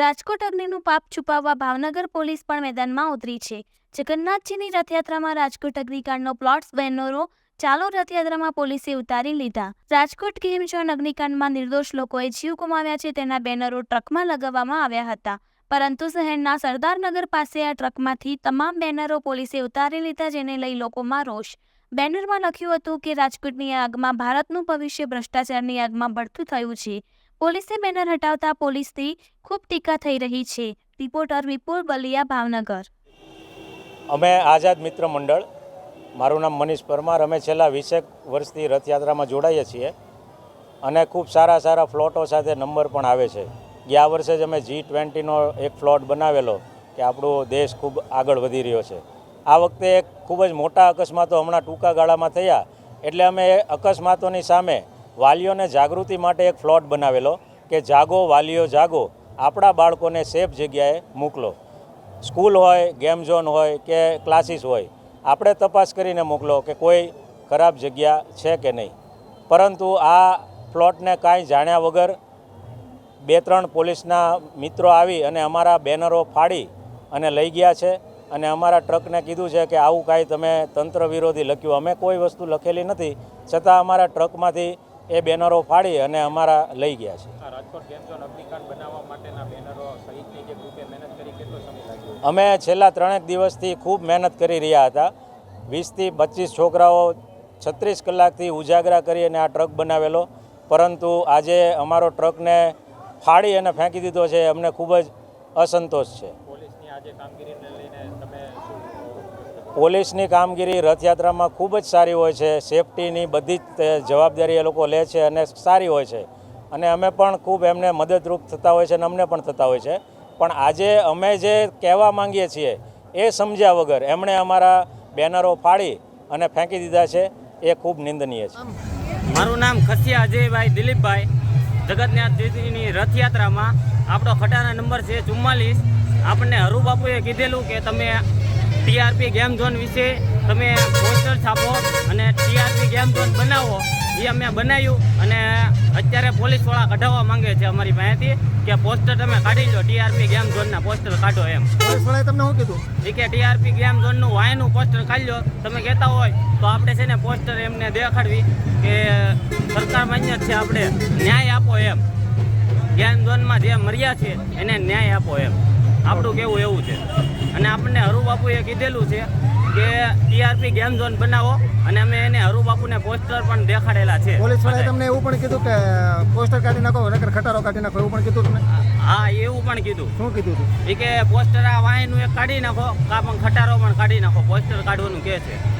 રાજકોટ અગ્નિનું પાપ છુપાવવા ભાવનગર પોલીસ પણ મેદાનમાં ઉતરી છે. જગન્નાથજીની રથયાત્રામાં રાજકોટ અગ્નિકાંડનો પ્લોટ્સ બેનરો ચાલો રથયાત્રામાં પોલીસે ઉતારી લીધા. રાજકોટ ગેમ ઝોન અગ્નિકાંડમાં નિર્દોષ લોકોએ જીવ ગુમાવ્યા છે તેના બેનરો ટ્રકમાં લગાવવામાં આવ્યા હતા. પરંતુ શહેરના સરદારનગર પાસે આ ટ્રકમાંથી તમામ બેનરો પોલીસે ઉતારી લીધા જેને લઈ લોકોમાં રોષ. બેનરમાં લખ્યું હતું કે રાજકોટની આગમાં ભારતનું ભવિષ્ય ભ્રષ્ટાચારની આગમાં બળતું થયું છે. પોલીસે બેનર હટાવતા પોલીસથી ખૂબ ટીકા થઈ રહી છે. રિપોર્ટર વિપુલ બલિયા, ભાવનગર. અમે આઝાદ મિત્ર મંડળ, મારું નામ મનીષ પરમાર, અમે છેલ્લા વીસેક વર્ષથી રથયાત્રામાં જોડાઈએ છીએ અને ખૂબ સારા સારા ફ્લોટો સાથે નંબર પણ આવે છે. ગયા વર્ષે જ અમે જી ટ્વેન્ટીનો એક ફ્લોટ બનાવેલો કે આપણો દેશ ખૂબ આગળ વધી રહ્યો છે. આ વખતે એક ખૂબ જ મોટા અકસ્માતો હમણાં ટૂંકા ગાળામાં થયા. એટલે અમે અકસ્માતોની સામે વાલીઓને જાગૃતિ માટે એક ફ્લોટ બનાવેલો કે જાગો, વાલીઓ જાગો, આપણા બાળકોને સેફ જગ્યાએ મોકલો. સ્કૂલ હોય, ગેમ ઝોન હોય કે ક્લાસીસ હોય, આપણે તપાસ કરીને મોકલો કે કોઈ ખરાબ જગ્યા છે કે નહીં. પરંતુ આ પ્લોટને કાંઈ જાણ્યા વગર બે ત્રણ પોલીસના મિત્રો આવી અને અમારા બેનરો ફાડી અને લઈ ગયા છે અને અમારા ટ્રકને કીધું છે કે આવું કાંઈ તમે તંત્ર વિરોધી લખ્યું. અમે કોઈ વસ્તુ લખેલી નથી. છતાં અમારા ટ્રકમાંથી એ બેનરો ફાડી અને અમારા લઈ ગયા છે. અમે છેલ્લા ત્રણેક દિવસથી ખૂબ મહેનત કરી રહ્યા હતા. વીસથી પચીસ છોકરાઓ છત્રીસ કલાકથી ઉજાગરા કરી અને આ ટ્રક બનાવેલો. પરંતુ આજે અમારો ટ્રકને ફાડી અને ફેંકી દીધો છે. અમને ખૂબ જ અસંતોષ છે. પોલીસની આજે કામગીરીને લઈને તમે શું પોલીસની કામગીરી રથયાત્રામાં ખૂબ જ સારી હોય છે. સેફટીની બધી જ જવાબદારી એ લોકો લે છે અને સારી હોય છે. અને અમે પણ ખૂબ એમને મદદરૂપ થતા હોય છે અને અમને પણ થતા હોય છે. પણ આજે અમે જે કહેવા માંગીએ છીએ એ સમજ્યા વગર એમણે અમારા બેનરો ફાડી અને ફેંકી દીધા છે. એ ખૂબ નિંદનીય છે. મારું નામ ખસિયા અજયભાઈ દિલીપભાઈ. જગતનાથ દીદીની રથયાત્રામાં આપણો ખટાના નંબર છે ચુમ્માલીસ. આપણને હરુબાપુએ કીધેલું કે તમે ટીઆરપી ગેમ ઝોન વિશે તમે પોસ્ટર છાપો અને ટીઆરપી ગેમ ઝોન બનાવો એ અમે બનાવ્યું અને અત્યારે પોલીસવાળા કઢાવવા માંગે છે અમારી પાસેથી કે પોસ્ટર તમે કાઢી લો ટીઆરપી ગેમ ઝોનના પોસ્ટર કાઢો એમ. પોલીસવાળાએ તમને શું કીધું? એ કે ટીઆરપી ગેમ ઝોનનું વાયનું પોસ્ટર કાઢી લો તમે કહેતા હોય તો આપણે છે ને પોસ્ટર એમને દેખાડવી કે સરકાર માન્ય છે આપણે ન્યાય આપો એમ. ગેમ ઝોનમાં જે મર્યા છે એને ન્યાય આપો એમ. આપણું કેવું એવું છે? અને આપણને હરુ બાપુએ કીધેલું છે કે ટીઆરપી ગેમ ઝોન બનાવો અને અમે એને હરુ બાપુને પોસ્ટર પણ દેખાડેલા છે. પોલીસ વાળાએ તમને એવું પણ કીધું કે પોસ્ટર કાઢી નાખો નકર ખટારો કાઢી નાખો એવું પણ કીધું તમને? હા એવું પણ કીધું. શું કીધું હતું એ કે પોસ્ટર આ વાયનું એક કાઢી નાખો કાં પણ ખટારો પણ કાઢી નાખો પોસ્ટર કાઢવાનું કહે છે.